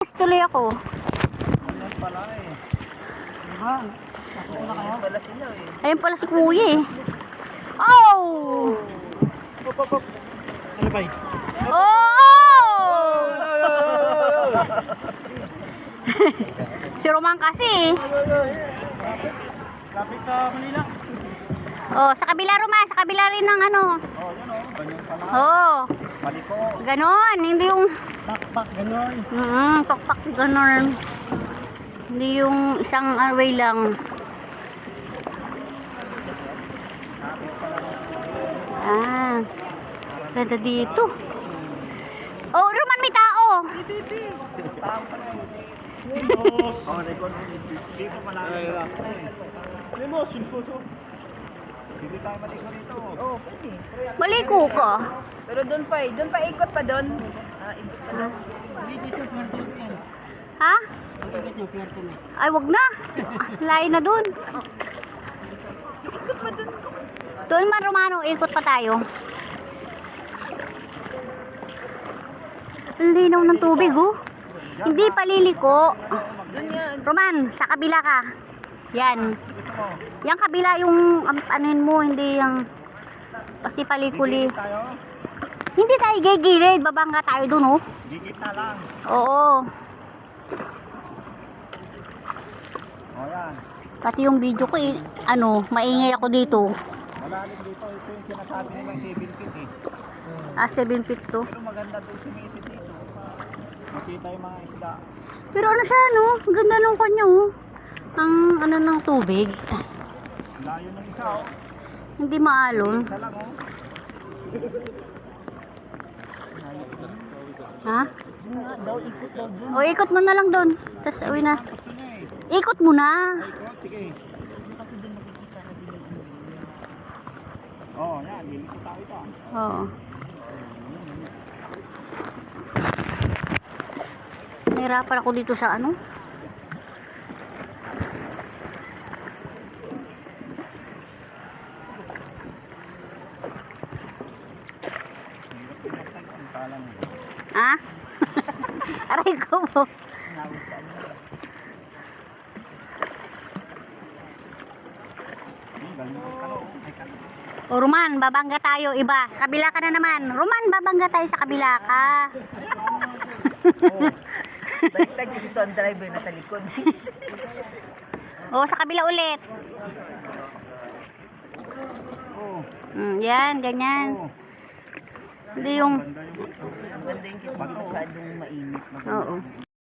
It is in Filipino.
Tuloy ako. Ano pala eh. Diba? Nakuha kayo? Wala sila eh. Ayun pala si kuya eh. Oh! Hop, hop, hop. Ano ba yun? Oh! si Roman kasi eh. Lapit sa Manila. Oh, sa kabila Roman, sa kabila rin ng ano. Oh, yun oh. Ganyan pala. Oh, Paliko. ganon. Hindi yung, Pakpak, gano'n. mm, pakpak ganon. Hindi yung isang way lang. Ah, ganda dito. Oh, Roman, may tao. Oh, record. Dito pala. Ano mo, sinfuso. Hindi tayo maliko dito. Oo, oh, pwede. Maliko ka. Pero doon pa eh. Doon pa ikot pa doon. Ah, ikot pa doon. Ha? Ay, wag na. Layo na dun. Ikot pa doon. Doon man, Romano, ikot pa tayo. Ang linaw ng tubig, oh. Hindi paliliko. Doon yan. Roman, sa kabila ka. Yan. Yang kabila yung um, anuin mo, hindi yung kasi palikuli. Hindi tayo gigilid, babangga tayo dun, oh. Gigit na lang. Oo. Oh, yan. Pati yung video ko, eh, ano, maingay ako dito. Malalim dito. Ito yung sinasabi nilang 7 feet eh. Ah, 7 feet to. Pero maganda doon sumisid dito. Makita yung mga isda. Pero ano siya, no? Ganda nung kanya, oh. Ang ano ng tubig. Layo ng isa oh. Hindi maalon. Isa lang oh. Ha? Daw, ikot daw. O, ikot mo na lang doon. Tapos, uwi na. Ikot mo na. Sige. Kasi doon makikita na din. Oh, yan. Liliko tayo pa. Oo. Nahirapan ako dito sa ano. Ang tala mo. Ha? Aray ko po. Nawit ka ano. Hmm, galing ang kano. Ay, kano. O, Roman, babangga tayo. Iba. Kabila ka na naman. Roman, babangga tayo sa kabila ka. Baliktad kasi ito ang driver na sa likod. O, sa kabila ulit. Oh, Mm, yan, ganyan. oh. Hindi yung... Ganda yung masyadong mainit. Oo.